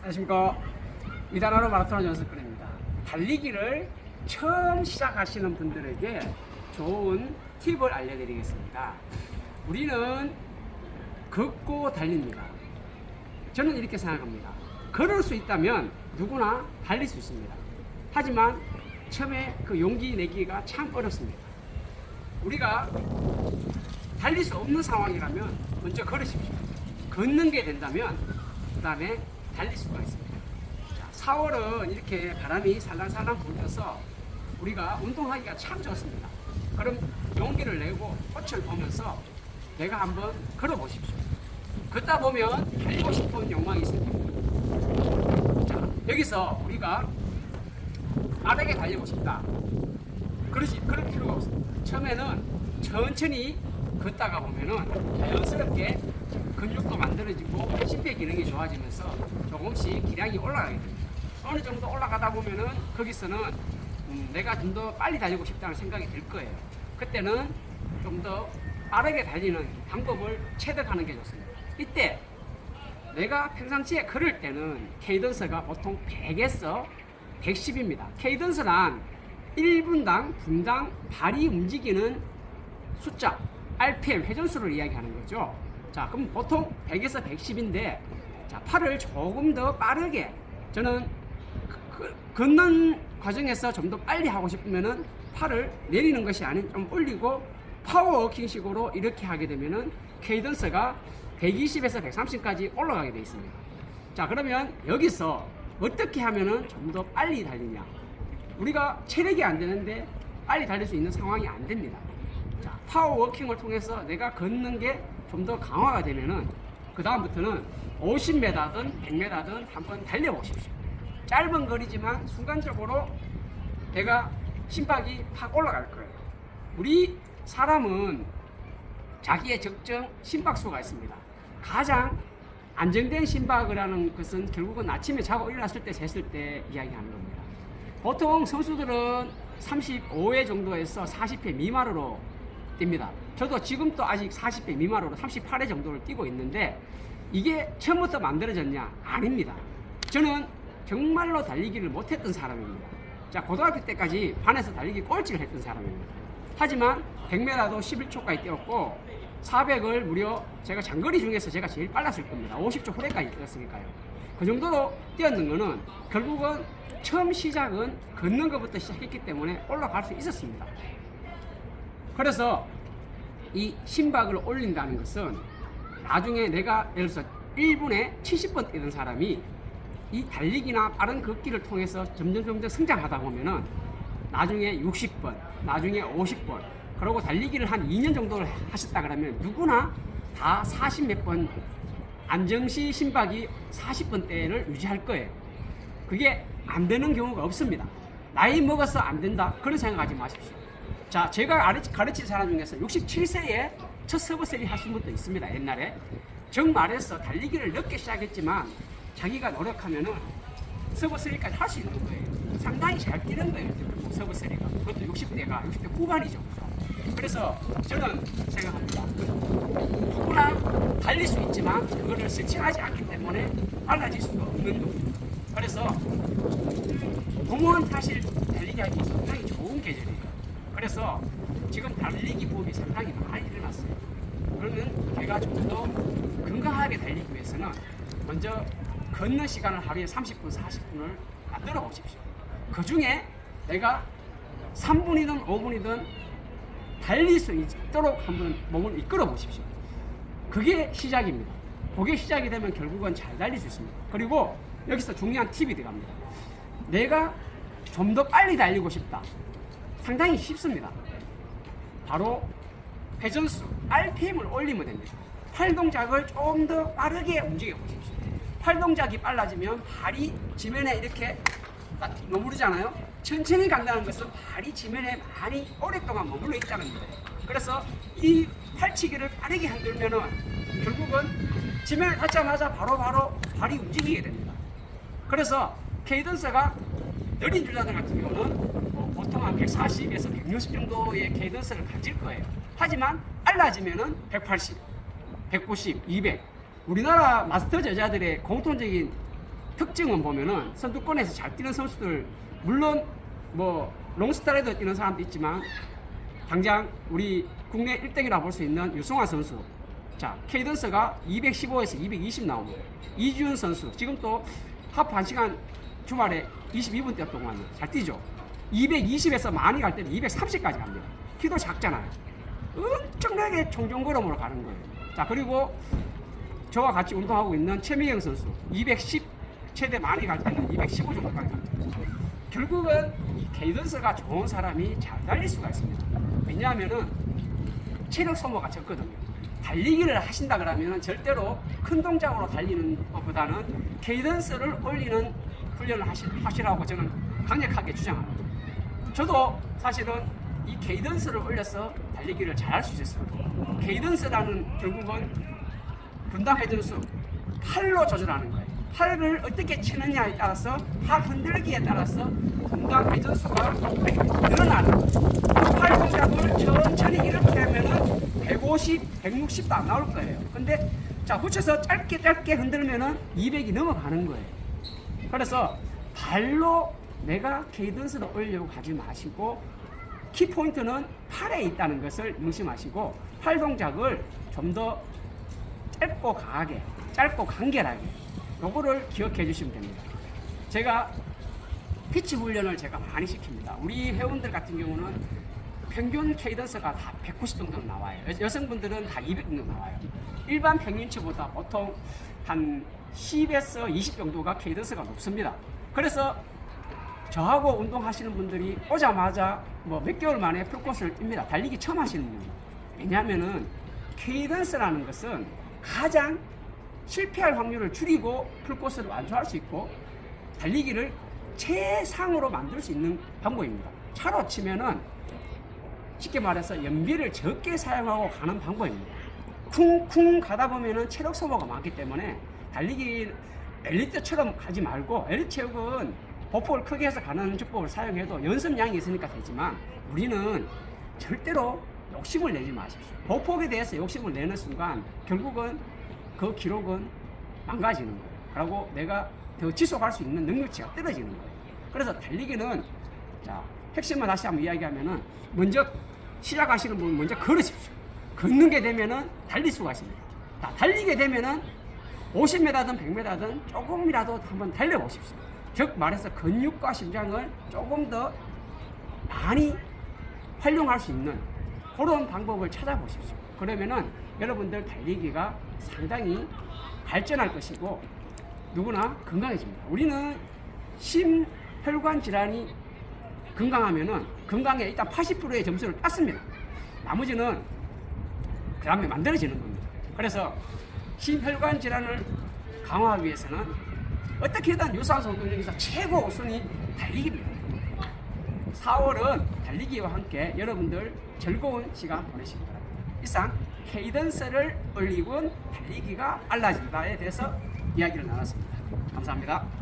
안녕하십니까. 이단하로 마라톤 연습군입니다. 달리기를 처음 시작하시는 분들에게 좋은 팁을 알려드리겠습니다. 우리는 걷고 달립니다. 저는 이렇게 생각합니다. 걸을 수 있다면 누구나 달릴 수 있습니다. 하지만 처음에 그 용기 내기가 참 어렵습니다. 우리가 달릴 수 없는 상황이라면 먼저 걸으십시오. 걷는 게 된다면 그 다음에 달릴 수가 있습니다. 자, 4월은 이렇게 바람이 살랑살랑 불면서 우리가 운동하기가 참 좋습니다. 그럼 용기를 내고 꽃을 보면서 내가 한번 걸어보십시오. 걷다 보면 달리고 싶은 욕망이 있을 겁니다. 자, 여기서 우리가 빠르게 달리고 싶다. 그러지, 그럴 필요가 없습니다. 처음에는 천천히 걷다가 보면은 자연스럽게 근육도 만들어지고 심폐 기능이 좋아지면서 조금씩 기량이 올라가게 됩니다. 어느 정도 올라가다 보면은 거기서는 음, 내가 좀 더 빨리 달리고 싶다는 생각이 들 거예요. 그때는 좀 더 빠르게 달리는 방법을 체득하는 게 좋습니다. 이때 내가 평상시에 걸을 때는 케이던스가 보통 100에서 110입니다. 케이던스란 1분당 분당 발이 움직이는 숫자, RPM 회전수를 이야기하는 거죠. 자, 그럼 보통 100에서 110인데, 자, 팔을 조금 더 빠르게, 저는 그- 그- 걷는 과정에서 좀 더 빨리 하고 싶으면은 팔을 내리는 것이 아닌 좀 올리고 파워워킹식으로 이렇게 하게 되면은 케이던스가 120에서 130까지 올라가게 되어 있습니다. 자, 그러면 여기서 어떻게 하면은 좀 더 빨리 달리냐? 우리가 체력이 안 되는데 빨리 달릴 수 있는 상황이 안 됩니다. 자, 파워워킹을 통해서 내가 걷는 게 좀 더 강화가 되면은 그 다음부터는 50m든 100m든 한번 달려보십시오. 짧은 거리지만 순간적으로 배가 심박이 팍 올라갈 거예요. 우리 사람은 자기의 적정 심박수가 있습니다. 가장 안정된 심박을 하는 것은 결국은 아침에 자고 일어났을 때 쟀을 때 이야기하는 겁니다. 보통 선수들은 35회 정도에서 40회 미만으로 뜁니다. 저도 지금 또 아직 40회 미만으로 38회 정도를 뛰고 있는데 이게 처음부터 만들어졌냐? 아닙니다. 저는 정말로 달리기를 못했던 사람입니다. 자, 고등학교 때까지 반에서 달리기 꼴찌를 했던 사람입니다. 하지만 100m도 11초까지 뛰었고 400을 무려 제가 장거리 중에서 제가 제일 빨랐을 겁니다. 50초 후레까지 뛰었으니까요. 그 정도로 뛰었는 거는 결국은 처음 시작은 걷는 것부터 시작했기 때문에 올라갈 수 있었습니다. 그래서 이 심박을 올린다는 것은 나중에 내가 예를 들어서 1분에 70번 뛰는 사람이 이 달리기나 빠른 걷기를 통해서 점점 점점 성장하다 보면은 나중에 60번, 나중에 50번, 그리고 달리기를 한 2년 정도를 하셨다 그러면 누구나 다 40 몇 번 안정시 심박이 40번대를 유지할 거예요. 그게 안 되는 경우가 없습니다. 나이 먹어서 안 된다. 그런 생각하지 마십시오. 자, 제가 가르친 사람 중에서 67세에 첫 서브셀이 하신 분도 있습니다. 옛날에. 정말해서 달리기를 늦게 시작했지만 자기가 노력하면은 서브셀까지 할 수 있는 거예요. 상당히 잘 뛰는 거예요. 서브셀이가. 그것도 60대가 60대 후반이죠. 그래서 저는 생각합니다. 누구나 달릴 수 있지만 그거를 섹시하지 않기 때문에 빨라질 수가 없는 겁니다. 그래서 봄은 사실 달리기 하기 상당히 좋은 계절이에요. 그래서 지금 달리기 붐이 상당히 많이 일어났어요. 그러면 제가 좀 더 건강하게 달리기 위해서는 먼저 걷는 시간을 하루에 30분, 40분을 만들어 보십시오. 그 중에 내가 3분이든 5분이든 달릴 수 있도록 한번 몸을 이끌어 보십시오. 그게 시작입니다. 그게 시작이 되면 결국은 잘 달릴 수 있습니다. 그리고 여기서 중요한 팁이 들어갑니다. 내가 좀 더 빨리 달리고 싶다. 상당히 쉽습니다. 바로 회전수, RPM을 올리면 됩니다. 팔 동작을 좀 더 빠르게 움직여 보십시오. 팔 동작이 빨라지면 발이 지면에 이렇게 딱 머무르잖아요. 천천히 간다는 것은 발이 지면에 많이 오랫동안 머물러 있다는 거예요. 그래서 이 팔치기를 빠르게 흔들면은 결국은 지면을 닿자마자 바로바로 발이 움직이게 됩니다. 그래서 케이던스가 느린 주자들 같은 경우는 뭐 보통 한 140에서 160 정도의 케이던스를 가질 거예요. 하지만 빨라지면은 180, 190, 200. 우리나라 마스터 저자들의 공통적인 특징은 보면은 선두권에서 잘 뛰는 선수들 물론 뭐 롱스타라이더 뛰는 사람도 있지만 당장 우리 국내 1등이라 볼 수 있는 유승환 선수 자 케이던스가 215에서 220 나옵니다 이지훈 선수 지금 또 하프 1시간 주말에 22분 뛰었던 잘 뛰죠 220에서 많이 갈 때는 230까지 갑니다 키도 작잖아요 엄청나게 총종걸음으로 가는 거예요 자 그리고 저와 같이 운동하고 있는 최미경 선수 210 최대 많이 갈 때는 215 정도까지 갑니다. 결국은 이 케이던스가 좋은 사람이 잘 달릴 수가 있습니다. 왜냐하면은 체력 소모가 적거든요. 달리기를 하신다 그러면 절대로 큰 동작으로 달리는 것보다는 케이던스를 올리는 훈련을 하시, 하시라고 저는 강력하게 주장합니다. 저도 사실은 이 케이던스를 올려서 달리기를 잘할 수 있었어요. 케이던스라는 결국은 분당 회전수 팔로 조절하는 거예요. 팔을 어떻게 치느냐에 따라서 팔 흔들기에 따라서 분당 회전수가 늘어나는 거예요. 팔 동작을 천천히 이렇게 하면은 150, 160도 안 나올 거예요. 근데 자 붙여서 짧게 짧게 흔들면은 200이 넘어가는 거예요. 그래서 발로 내가 케이던스를 올려고 하지 마시고 키포인트는 팔에 있다는 것을 명심하시고 팔 동작을 좀 더 짧고 강하게, 짧고 간결하게 요거를 기억해 주시면 됩니다. 제가 피치 훈련을 제가 많이 시킵니다. 우리 회원들 같은 경우는 평균 케이던스가 다 190 정도 나와요. 여- 여성분들은 다 200 정도 나와요. 일반 평균치보다 보통 한 10에서 20 정도가 케이던스가 높습니다. 그래서 저하고 운동하시는 분들이 오자마자 뭐 몇 개월 만에 풀코스를 뜁니다. 달리기 처음 하시는 분이. 왜냐하면은 케이던스라는 것은 가장 실패할 확률을 줄이고 풀코스를 완수할 수 있고 달리기를 최상으로 만들 수 있는 방법입니다. 차로 치면은 쉽게 말해서 연비를 적게 사용하고 가는 방법입니다. 쿵쿵 가다 보면은 체력 소모가 많기 때문에 달리기 엘리트처럼 가지 말고 엘리트 체육은 보폭을 크게 해서 가는 주법을 사용해도 연습량이 있으니까 되지만 우리는 절대로 욕심을 내지 마십시오. 보폭에 대해서 욕심을 내는 순간 결국은 그 기록은 망가지는 거예요. 그리고 내가 더 지속할 수 있는 능력치가 떨어지는 거예요. 그래서 달리기는 자 핵심만 다시 한번 이야기하면은 먼저 시작하시는 분은 먼저 걸으십시오. 걷는 게 되면은 달릴 수가 있습니다. 자, 달리게 되면은 50m든 100m든 조금이라도 한번 달려보십시오. 즉 말해서 근육과 심장을 조금 더 많이 활용할 수 있는 그런 방법을 찾아보십시오. 그러면은 여러분들 달리기가 상당히 발전할 것이고 누구나 건강해집니다. 우리는 심혈관 질환이 건강하면은 건강에 일단 80%의 점수를 땄습니다. 나머지는 그 다음에 만들어지는 겁니다. 그래서 심혈관 질환을 강화하기 위해서는 어떻게든 유산소 운동 중에서 최고 우선이 달리기입니다. 4월은 달리기와 함께 여러분들 즐거운 시간 보내시기 바랍니다. 이상 케이던스를 올리고 달리기가 빨라진다에 대해서 이야기를 나눴습니다. 감사합니다.